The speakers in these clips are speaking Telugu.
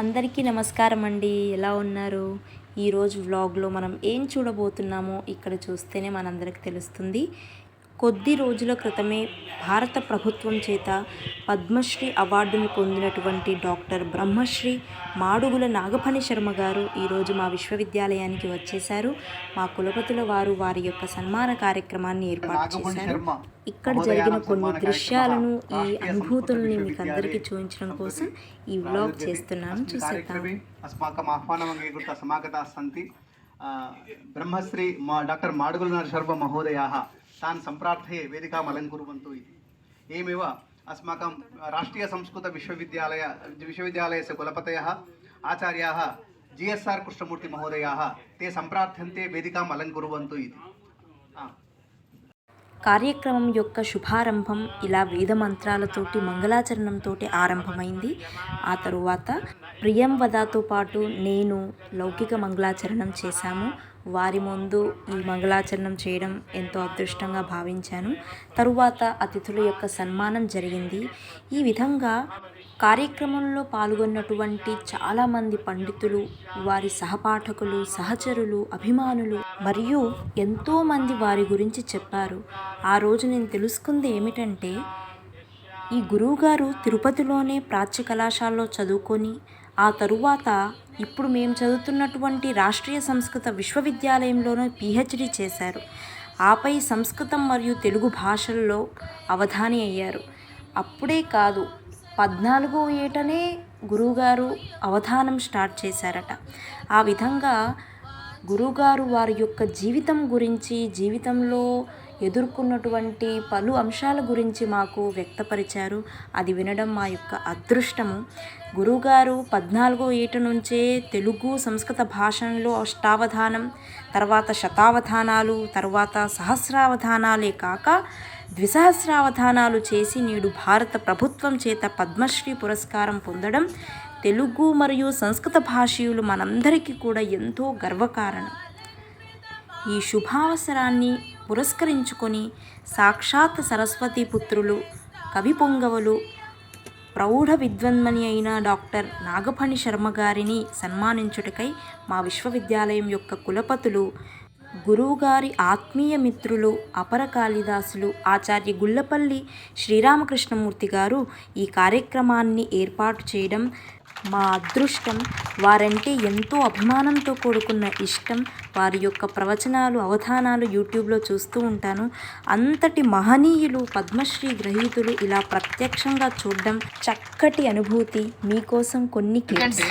అందరికీ నమస్కారం అండి. ఎలా ఉన్నారు? ఈరోజు వ్లాగ్లో మనం ఏం చూడబోతున్నామో ఇక్కడ చూస్తేనే మనందరికి తెలుస్తుంది. కొద్ది రోజుల క్రితమే భారత ప్రభుత్వం చేత పద్మశ్రీ అవార్డును పొందినటువంటి డాక్టర్ బ్రహ్మశ్రీ మాడుగుల నాగపణి శర్మ గారు ఈరోజు మా విశ్వవిద్యాలయానికి వచ్చేశారు. మా కులపతుల వారు వారి యొక్క సన్మాన కార్యక్రమాన్ని ఏర్పాటు చేశారు. ఇక్కడ జరిగిన కొన్ని దృశ్యాలను ఈ అనుభూతుల్ని మీకు అందరికీ చూపించడం కోసం ఈ వ్లాగ్ చేస్తున్నాను. చూసేద్దాం. బ్రహ్మశ్రీ మా డాక్టర్ మాడుగుల శర్మ మహోదయా आ, ब्रह्मश्री मा डाक्टर् माडुगुलनाथ शर्मा महोदयाः तान् सम्प्रार्थये वेदिकाम् अलङ्कुर्वन्तु इति एवमेव अस्माकं राष्ट्रीयसंस्कृतविश्वविद्यालय विश्वविद्यालयस्य कुलपतयः आचार्याः जि एस् आर् कृष्णमूर्तिमहोदयाः ते सम्प्रार्थ्यन्ते वेदिकाम् अलङ्कुर्वन्तु इति आ, కార్యక్రమం యొక్క శుభారంభం ఇలా వేద మంత్రాలతోటి మంగళాచరణంతో ఆరంభమైంది ఆ తరువాత ప్రియం వదాతో పాటు నేను లౌకిక మంగళాచరణం చేశాము వారి ముందు ఈ మంగళాచరణం చేయడం ఎంతో అదృష్టంగా భావించాను. తరువాత అతిథుల యొక్క సన్మానం జరిగింది. ఈ విధంగా కార్యక్రమంలో పాల్గొన్నటువంటి చాలామంది పండితులు వారి సహపాఠకులు సహచరులు అభిమానులు మరియు ఎంతోమంది వారి గురించి చెప్పారు. ఆ రోజు నేను తెలుసుకుంది ఏమిటంటే ఈ గురువుగారు తిరుపతిలోనే ప్రాచ్య కళాశాలలో చదువుకొని ఆ తరువాత ఇప్పుడు మేము చదువుతున్నటువంటి రాష్ట్రీయ సంస్కృత విశ్వవిద్యాలయంలోనూ పిహెచ్డి చేశారు. ఆపై సంస్కృతం మరియు తెలుగు భాషల్లో అవధాని అయ్యారు. అప్పుడే కాదు పద్నాలుగో ఏటనే గురువుగారు అవధానం స్టార్ట్ చేశారట. ఆ విధంగా గురువుగారు వారి యొక్క జీవితం గురించి జీవితంలో ఎదుర్కొన్నటువంటి పలు అంశాల గురించి మాకు వ్యక్తపరిచారు. అది వినడం మా యొక్క అదృష్టము. గురువుగారు పద్నాలుగో ఏట నుంచే తెలుగు సంస్కృత భాషల్లో అష్టావధానం తర్వాత శతావధానాలు తర్వాత సహస్రావధానాలే కాక ద్విసహస్రావధానాలు చేసి నేడు భారత ప్రభుత్వం చేత పద్మశ్రీ పురస్కారం పొందడం తెలుగు మరియు సంస్కృత భాషీయులు మనందరికీ కూడా ఎంతో గర్వకారణం. ఈ శుభావసరాన్ని పురస్కరించుకొని సాక్షాత్ సరస్వతి పుత్రులు కవి పొంగవలు ప్రౌఢ విద్వన్మణి అయిన డాక్టర్ నాగఫణి శర్మ గారిని సన్మానించుటకై మా విశ్వవిద్యాలయం యొక్క కులపతులు గురువుగారి ఆత్మీయ మిత్రులు అపర కాళిదాసులు ఆచార్య గుల్లపల్లి శ్రీరామకృష్ణమూర్తి గారు ఈ కార్యక్రమాన్ని ఏర్పాటు చేయడం మా అదృష్టం వారంటే ఎంతో అభిమానంతో కూడుకున్న ఇష్టం. వారి యొక్క ప్రవచనాలు అవధానాలు యూట్యూబ్లో చూస్తూ ఉంటాను. అంతటి మహనీయులు పద్మశ్రీ గ్రహీతులు ఇలా ప్రత్యక్షంగా చూడడం చక్కటి అనుభూతి. మీకోసం కొన్ని క్లిప్స్.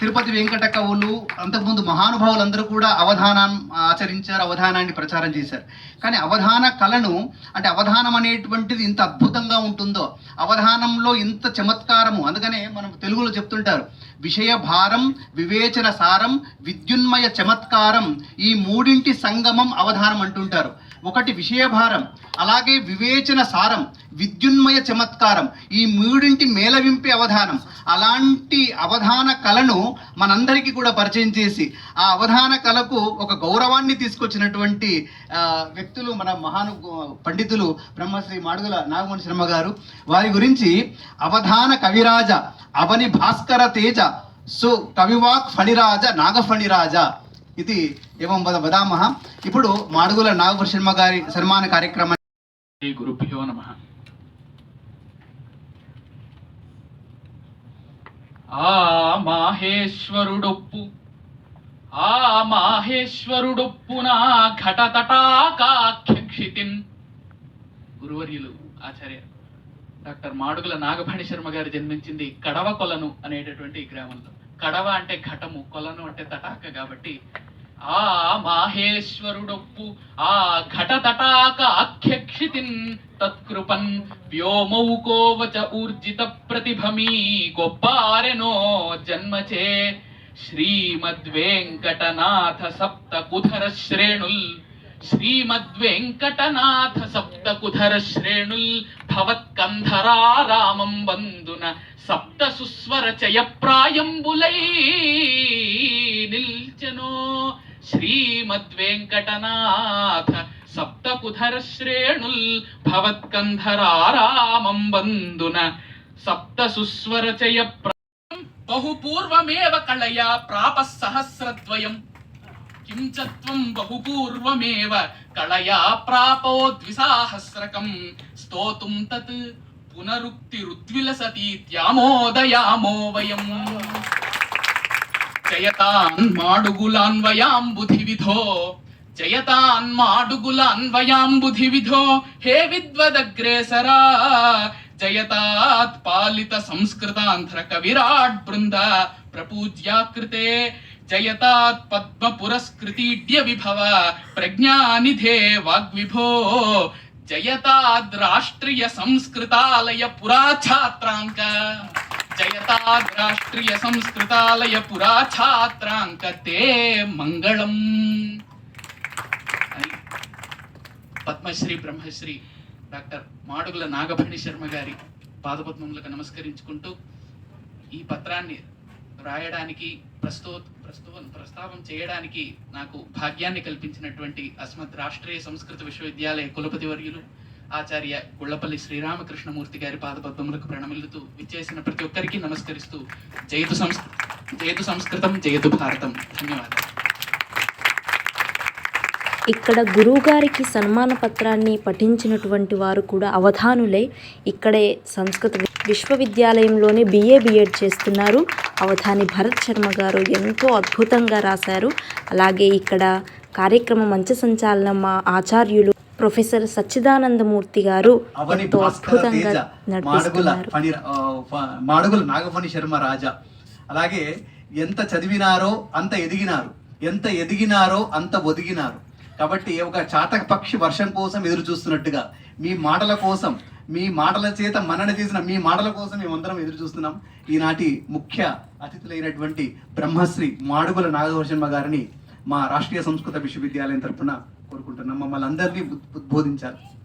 తిరుపతి వెంకట కవులు అంతకుముందు మహానుభావులందరూ కూడా అవధానం ఆచరించారు అవధానాన్ని ప్రచారం చేశారు. కానీ అవధాన కళను అంటే అవధానం అనేటువంటిది ఇంత అద్భుతంగా ఉంటుందో అవధానంలో ఇంత చమత్కారము అందుకనే మనం తెలుగులో చెప్తుంటారు విషయ భారం వివేచన సారం విద్యున్మయ చమత్కారం ఈ మూడింటి సంగమం అవధానం అంటుంటారు. ఒకటి విషయభారం అలాగే వివేచన సారం విద్యున్మయ చమత్కారం ఈ మూడింటి మేలవింపి అవధానం. అలాంటి అవధాన కళను మనందరికీ కూడా పరిచయం చేసి ఆ అవధాన కళకు ఒక గౌరవాన్ని తీసుకొచ్చినటువంటి వ్యక్తులు మన మహాను పండితులు బ్రహ్మశ్రీ మాడుగుల నాగమణి శర్మ గారు. వారి గురించి అవధాన కవిరాజ అవని భాస్కర తేజ సు కవివాక్ ఫణిరాజ నాగఫణిరాజ ఇది ఏవం వద వదామः ఇప్పుడు మాడుగుల నాగభూష శర్మ గారి సన్మాన కార్యక్రమం గురుభ్యో నమ ఆ మాహేశ్వరుడొప్పు ఆ మాహేశ్వరుడొప్పున ఘటతటాకాఖ్యక్షితిన్ గురువర్యులు ఆచార్య డాక్టర్ మాడుగుల నాగభణి శర్మ గారు జన్మించింది కడవ కొలను అనేటటువంటి ఈ గ్రామంలో. కడవ అంటే ఘటము కొలను అంటే తటాక కాబట్టి ఆ మాహేశ్వరుడొప్పు ఆ ఘటతటాక అఖ్యక్షితిన్ తత్కృపన్ వ్యోమౌకోవచ ఊర్జిత ప్రతిభమీ గొప్పారెనో జన్మచే. శ్రీమద్వేంకటనాథ సప్త కుధర శ్రేణుల్ శ్రీమద్వేంకటనాథ సప్త కుధర శ్రేణుల్ భవత్కంధరారామం వందున సప్త సుస్వర చయ శ్రీమద్వేంకటనాథ సప్తకుధరశ్రేణుల్ భవత్కంధరారామం వందున సప్త సుస్వరచయ బహు బహుపూర్వమేవ కళయా ప్రాప సహస్రద్వయం కించత్వం బహు త్వం బహుపూర్వమేవ కళయా ప్రాపో ద్విసాహస్రకం స్తోతుం తత్ పునరుక్తి పునరుక్తిరుద్విలసతీత్యామోదయామో వయం జయతాన్ మాడుగులాన్వయాంబుధి విధో జయతాన్ మాడుగులాన్వయాంబుధి విధో హే విద్వదగ్రేసరా జయతాత్ పాలిత సంస్కృతాంధ్ర కవిరాట్ బృంద ప్రపూజ్యాకృతే జయతాత్ పద్మ పురస్కృతీడ్య విభవ ప్రజ్ఞానిధే వాగ్విభో జయతాద్ రాష్ట్రీయ సంస్కృతాలయ పురాఛాత్రాంక జయతాద్ రాష్ట్రీయ సంస్కృతాలయ పురా ఛాత్రాంకతే మంగళం అని పద్మశ్రీ బ్రహ్మశ్రీ డాక్టర్ మాడుగుల నాగభణి శర్మ గారి పాదపద్మములకు నమస్కరించుకుంటూ ఈ పత్రాన్ని రాయడానికి ప్రస్తుత ప్రస్తో ప్రస్తావం చేయడానికి నాకు భాగ్యాన్ని కల్పించినటువంటి అస్మత్ రాష్ట్రీయ సంస్కృత విశ్వవిద్యాలయ కులపతి వర్యులు ఆచార్య గుళ్ళపల్లి శ్రీరామకృష్ణమూర్తి గారి పాదపద్మములకు ప్రణమిల్లుతూ విచ్చేసిన ప్రతి ఒక్కరికి నమస్కరిస్తూ జయతు సంస్ జయతు సంస్కృతం జయతు భారతం. ధన్యవాదాలు. ఇక్కడ గురువుగారికి సన్మాన పత్రాన్ని పఠించినటువంటి వారు కూడా అవధానులే. ఇక్కడే సంస్కృత విశ్వవిద్యాలయంలోనే బిఏ బిఎడ్ చేస్తున్నారు. అవధాని భరత్ శర్మ గారు ఎంతో అద్భుతంగా రాశారు. అలాగే ఇక్కడ కార్యక్రమ మంచ సంచాలన మా ఆచార్యులు ప్రొఫెసర్ సచ్చిదానందమూర్తి గారు ఎంతో అద్భుతంగా మాడుగుల నడిపిస్తున్నారు నాగఫణి శర్మ రాజా. అలాగే ఎంత చదివినారో అంత ఎదిగినారు. ఎంత ఎదిగినారో అంత ఒదిగినారు. కాబట్టి ఒక చాతక పక్షి వర్షం కోసం ఎదురు చూస్తున్నట్టుగా మీ మాటల కోసం మీ మాటల చేత మనన చేసిన మీ మాటల కోసం మేమందరం ఎదురు చూస్తున్నాం. ఈనాటి ముఖ్య అతిథులైనటువంటి బ్రహ్మశ్రీ మాడుగుల నాగభూషణమ్మ గారిని మా రాష్ట్రీయ సంస్కృత విశ్వవిద్యాలయం తరపున కోరుకుంటున్నాం. మమ్మల్ని అందరినీ ఉద్- ఉద్బోధించారు.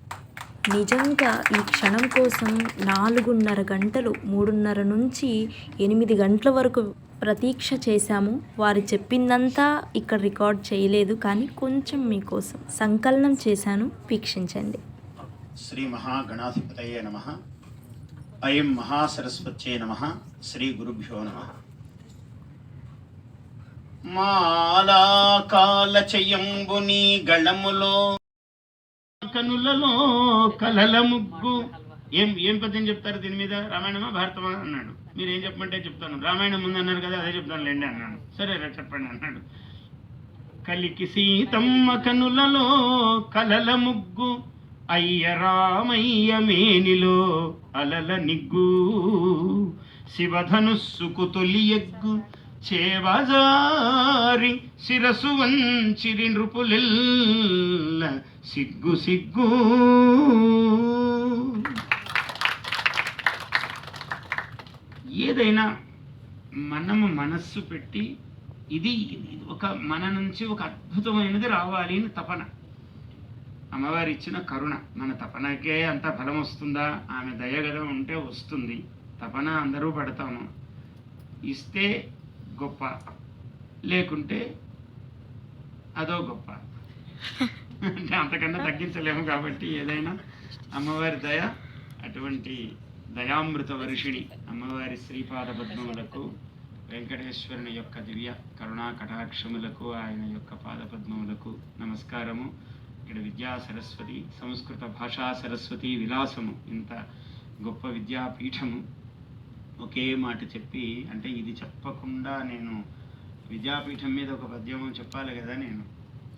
నిజంగా ఈ క్షణం కోసం నాలుగున్నర గంటలు మూడున్నర నుంచి ఎనిమిది గంటల వరకు ప్రతీక్ష చేశాము. వారు చెప్పిందంతా ఇక్కడ రికార్డ్ చేయలేదు కానీ కొంచెం మీకోసం సంకలనం చేశాను. వీక్షించండి. శ్రీ మహాగణాధిపతయే నమ. అయం మహాసరస్వత్యే నమ. శ్రీ గురుభ్యో నమ. మాలాకాలచయంబుని గళములో కనులలో కలల ముగ్గు. ఏం ఏం పద్యం చెప్తారు దీని మీద? రామాయణమా భారతమా? అన్నాడు. మీరు ఏం చెప్పమంటే చెప్తాను. రామాయణం ముందన్నారు కదా అదే చెప్తాను లేండి అన్నాడు. సరే రా చెప్పండి అన్నాడు. కలికి సీతమ్మ కనులలో కలల ముగ్గు. అయ్య రామయ్య మేనిలో అలల నిగ్గు. శివధనుస్సుకు తొలి ఎగ్గు. చేవజారి శిరసు వంచిరి నృపులెల్ల సిగ్గు సిగ్గు. ఏదైనా మనము మనస్సు పెట్టి ఇది ఒక మన నుంచి ఒక అద్భుతమైనది రావాలి అని తపన. అమ్మవారి ఇచ్చిన కరుణ మన తపనకే అంత ఫలం వస్తుందా? ఆమె దయగదం ఉంటే వస్తుంది. తపన అందరూ పడతాము. ఇస్తే గొప్ప. లేకుంటే అదో గొప్ప. అంటే అంతకన్నా తగ్గించలేము కాబట్టి ఏదైనా అమ్మవారి దయ అటువంటి దయామృత వర్షిణి అమ్మవారి శ్రీపాద పద్మములకు వెంకటేశ్వరుని యొక్క దివ్య కరుణా కటాక్షములకు ఆయన యొక్క పాదపద్మములకు నమస్కారము. ఇక్కడ విద్యా సరస్వతి సంస్కృత భాషా సరస్వతి విలాసము. ఇంత గొప్ప విద్యాపీఠము. ఒకే మాట చెప్పి అంటే ఇది చెప్పకుండా నేను విద్యాపీఠం మీద ఒక పద్యమం చెప్పాలి కదా నేను.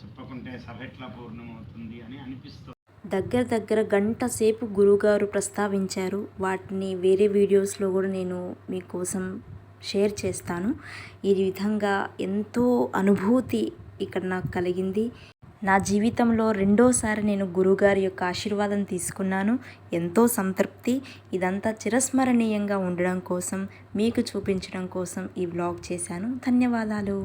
చెప్పకుంటే సభ ఎట్లా పూర్ణమవుతుంది అని అనిపిస్తుంది. దగ్గర దగ్గర గంట సేపు గురుగారు ప్రస్తావించారు. వాటిని వేరే వీడియోస్లో కూడా నేను మీకోసం షేర్ చేస్తాను. ఈ విధంగా ఎంతో అనుభూతి ఇక్కడ నాకు కలిగింది. నా జీవితంలో రెండోసారి నేను గురువుగారి యొక్క ఆశీర్వాదం తీసుకున్నాను. ఎంతో సంతృప్తి. ఇదంతా చిరస్మరణీయంగా ఉండడం కోసం మీకు చూపించడం కోసం ఈ వ్లాగ్ చేశాను. ధన్యవాదాలు.